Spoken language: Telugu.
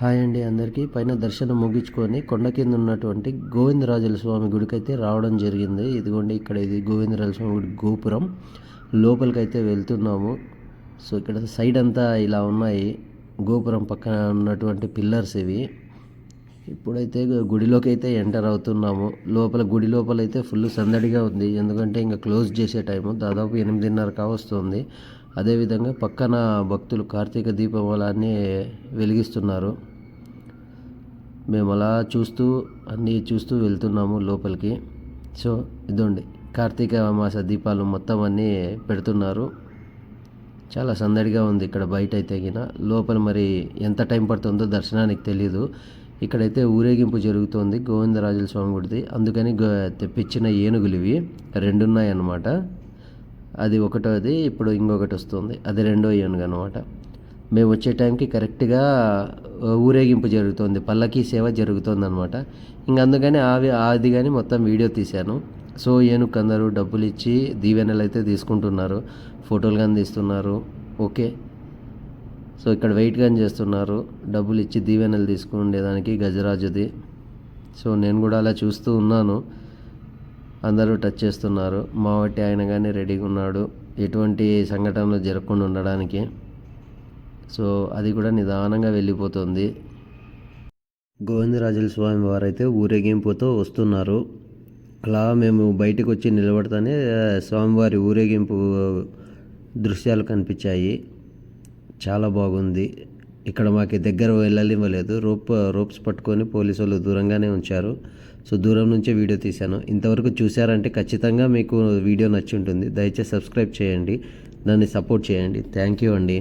హాయ్ అండి అందరికీ. పైన దర్శనం ముగించుకొని కొండ కింద ఉన్నటువంటి గోవిందరాజుల స్వామి గుడికైతే రావడం జరిగింది. ఇదిగోండి ఇక్కడ ఇది గోవిందరాజుల స్వామి గుడి గోపురం. లోపలికైతే వెళ్తున్నాము. సో ఇక్కడ సైడ్ అంతా ఇలా ఉన్నాయి. గోపురం పక్కన ఉన్నటువంటి పిల్లర్స్ ఇవి. ఇప్పుడైతే గుడిలోకి అయితే ఎంటర్ అవుతున్నాము. లోపల గుడి లోపల అయితే ఫుల్ సందడిగా ఉంది. ఎందుకంటే ఇంకా క్లోజ్ చేసే టైము. దాదాపు ఎనిమిదిన్నర కావస్తుంది. అదేవిధంగా పక్కన భక్తులు కార్తీక దీపవలాన్ని వెలిగిస్తున్నారు. మేము అలా చూస్తూ అన్నీ చూస్తూ వెళ్తున్నాము లోపలికి. సో ఇదండి. కార్తీక మాస దీపాలు మొత్తం అన్నీ పెడుతున్నారు. చాలా సందడిగా ఉంది ఇక్కడ బయట అయితే గిన. లోపల మరి ఎంత టైం పడుతుందో దర్శనానికి తెలీదు. ఇక్కడైతే ఊరేగింపు జరుగుతోంది గోవిందరాజుల స్వామి గుడిది. అందుకని గో తెప్పించిన ఏనుగులు ఇవి రెండు ఉన్నాయి అన్నమాట అది ఒకటోది ఇప్పుడు ఇంకొకటి వస్తుంది. అది రెండో ఏనుగు అనమాట మేము వచ్చే టైంకి కరెక్ట్గా ఊరేగింపు జరుగుతుంది. పల్లకీ సేవ జరుగుతుంది అనమాట ఇంక అందుకని అవి అది కానీ మొత్తం వీడియో తీశాను. సో ఏనుగు అందరూ డబ్బులు ఇచ్చి దీవెనలు అయితే తీసుకుంటున్నారు. ఫోటోలు కానీ తీస్తున్నారు. ఓకే. సో ఇక్కడ వెయిట్ కానీ చేస్తున్నారు. డబ్బులు ఇచ్చి దీవెనలు తీసుకునేదానికి గజరాజుది. సో నేను కూడా అలా చూస్తూ ఉన్నాను. అందరూ టచ్ చేస్తున్నారు. మా ఆయన కానీ రెడీగా ఉన్నాడు. ఎటువంటి సంఘటనలు జరగకుండా ఉండడానికి. సో అది కూడా నిదానంగా వెళ్ళిపోతుంది. గోవిందరాజుల స్వామి వారైతే ఊరేగింపుతో వస్తున్నారు. అలా మేము బయటకు వచ్చి నిలబడతానే స్వామివారి ఊరేగింపు దృశ్యాలు కనిపించాయి. చాలా బాగుంది. ఇక్కడ మాకు దగ్గర వెళ్ళనివ్వలేదు. రోప్ రోప్స్ పట్టుకొని పోలీసు వాళ్ళు దూరంగానే ఉంచారు. సో దూరం నుంచే వీడియో తీశాను. ఇంతవరకు చూశారంటే ఖచ్చితంగా మీకు వీడియో నచ్చి ఉంటుంది దయచేసి సబ్స్క్రైబ్ చేయండి. దాన్ని సపోర్ట్ చేయండి. థ్యాంక్ యూ అండి.